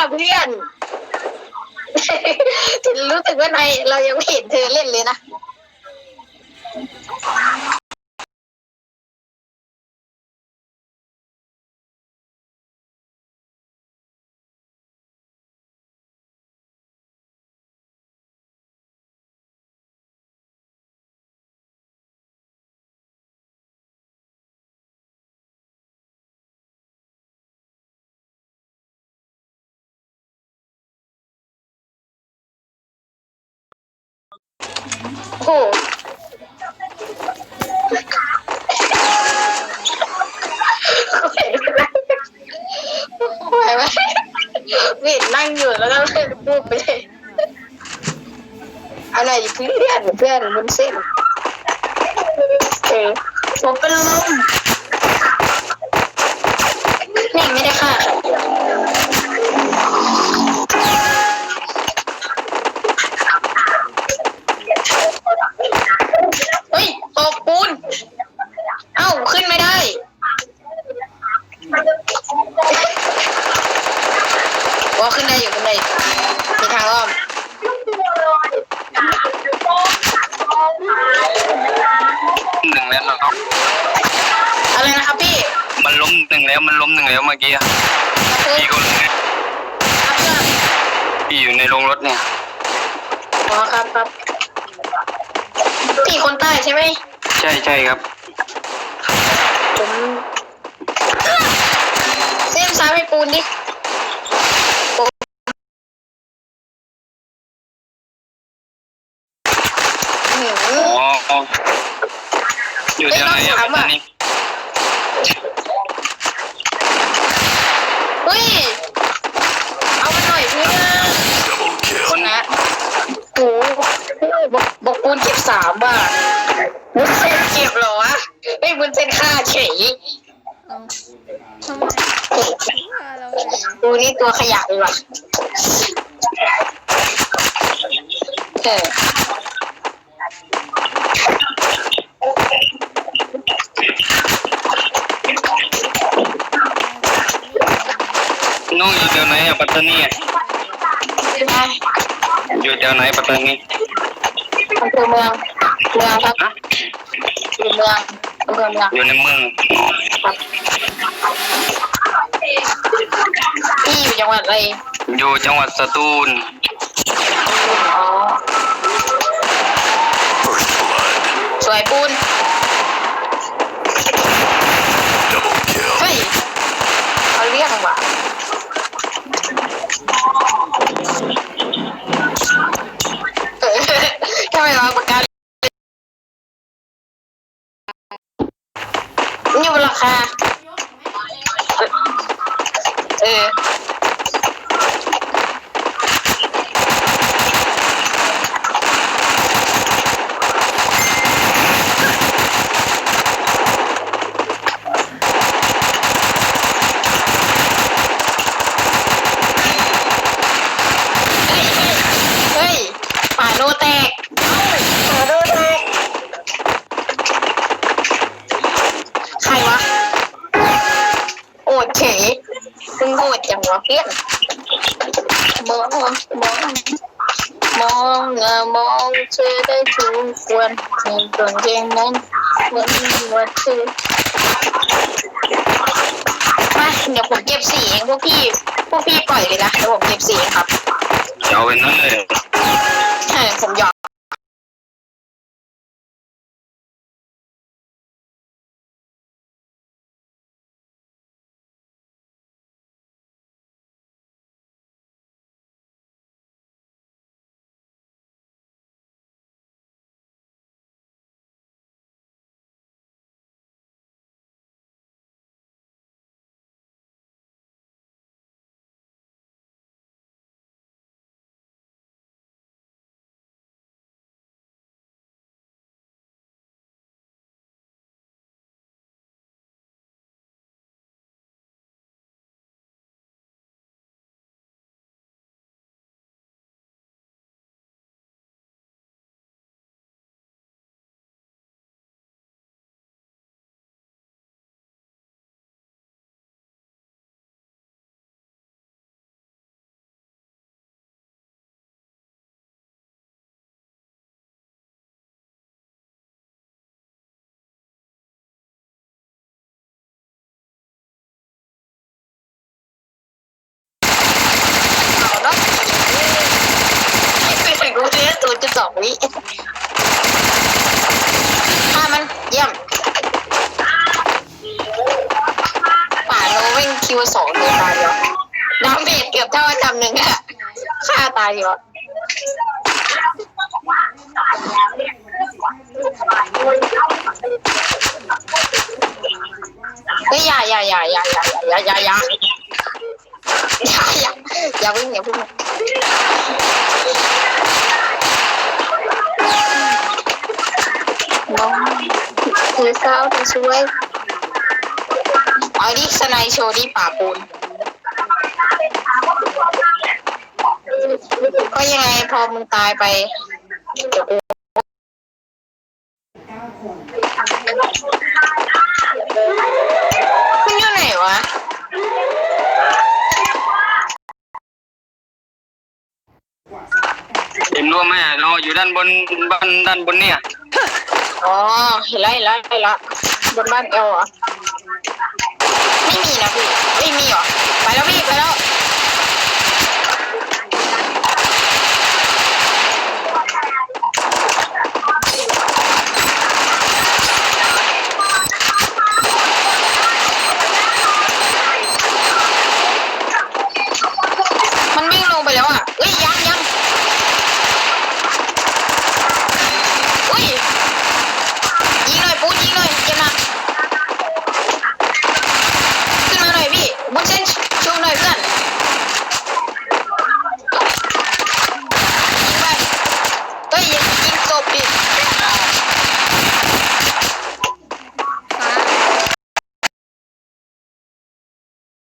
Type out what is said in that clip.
ล่ะเพื่อนฉันรู้สึกว่าในเรายังไม่เห็นเธอเล่นเลยนะ โอ้โหเห็นไหมไหมเห็นนั่งอยู่แล้วก็พูดไปเลยเอาหน่อยเพื่อนเพื่อนบนเส้นเออผมเป็นลม ยู่ขึ้นได้อยู่มีทางอ้อมหนึ่งแล้วครับอะไรนะครับพี่มันล้มหนึ่งแล้วมันล้มหนึ่งแล้วเมื่อกี้อะคือพี่ก็รู้ครับเพื่อนพี่อยู่ในโรงรถเนี่ยอ๋อครับครับพี่คนใต้ใช่ไหมใช่ใช่ครับ ผมเส้นซ้ายไปปูนดิผมหืม อ๋อ อยู่แถวไหนอะเอ้ยน้องถามตออะนนี้เฮ้ย เอามาหน่อยเพื่อนคนนะโอ้โหบอกบอกปูนเก็บสามบาทบุญเส้นเก็บเหรอวะไอ้ยบุญเส้นค่าเฉยเอาทำไมว่าเราไหนดูนี่ตัวขยะเลยว่ะเออ น้องอยู่แถวไหนอะปัตตานีอะมาอยู่แถวไหนปัตตานีอำเภอเมือง เมืองครับฮะอยู่เมืองอำเภอเมืองอยู่ในเมืองครับพี่อยู่จังหวัดอะไรอยู่จังหวัดสตูล อ๋อ สวยปูน นี่บนราคา เออ เฮ้ย เฮ้ยป่าโนแตกป่าโนแตก ใครวะ โอมึงโอดจังวะเพื่อนมองมองมองเงามองเธอได้ทุกวันในตอนเย็นนั้นมันว่าเธอมาเดี๋ยวผมเก็บสีเองพวกพี่พวกพี่ปล่อยเลยนะเดี๋ยวผมเก็บสีเองครับ เอาไปนั่นเลยใช่ผมยอม สองวิฆ่ามันเยี่ยมป่าโนเว่งคิวสองเลยตายเดียวดาเมจเกือบเท่าจำหนึ่งอะฆ่าตายเดียวเฮ้ยอย่าอย่าอย่าอย่าอย่าอย่าอย่าอย่าอย่าอย่าอย่าวิ่งอย่าวิ่ง คือสาวที่ช่วยเอาดิสไนโชว์ดิป่าปูน ก็ยังไงพอมึงตายไปเดี๋ยวกูมันอยู่ไหนวะเห็นรู้ไหมเราอยู่ด้านบนบ้านด้านบนเนี่ย อ๋อเห็นแล้วเห็นแล้วเห็นแล้วบนบ้านเอลเหรอไม่มีนะพี่ไม่มีเหรอไปแล้วพี่ไปแล้วมันวิ่งลงไปแล้วอะเอ้ยยัง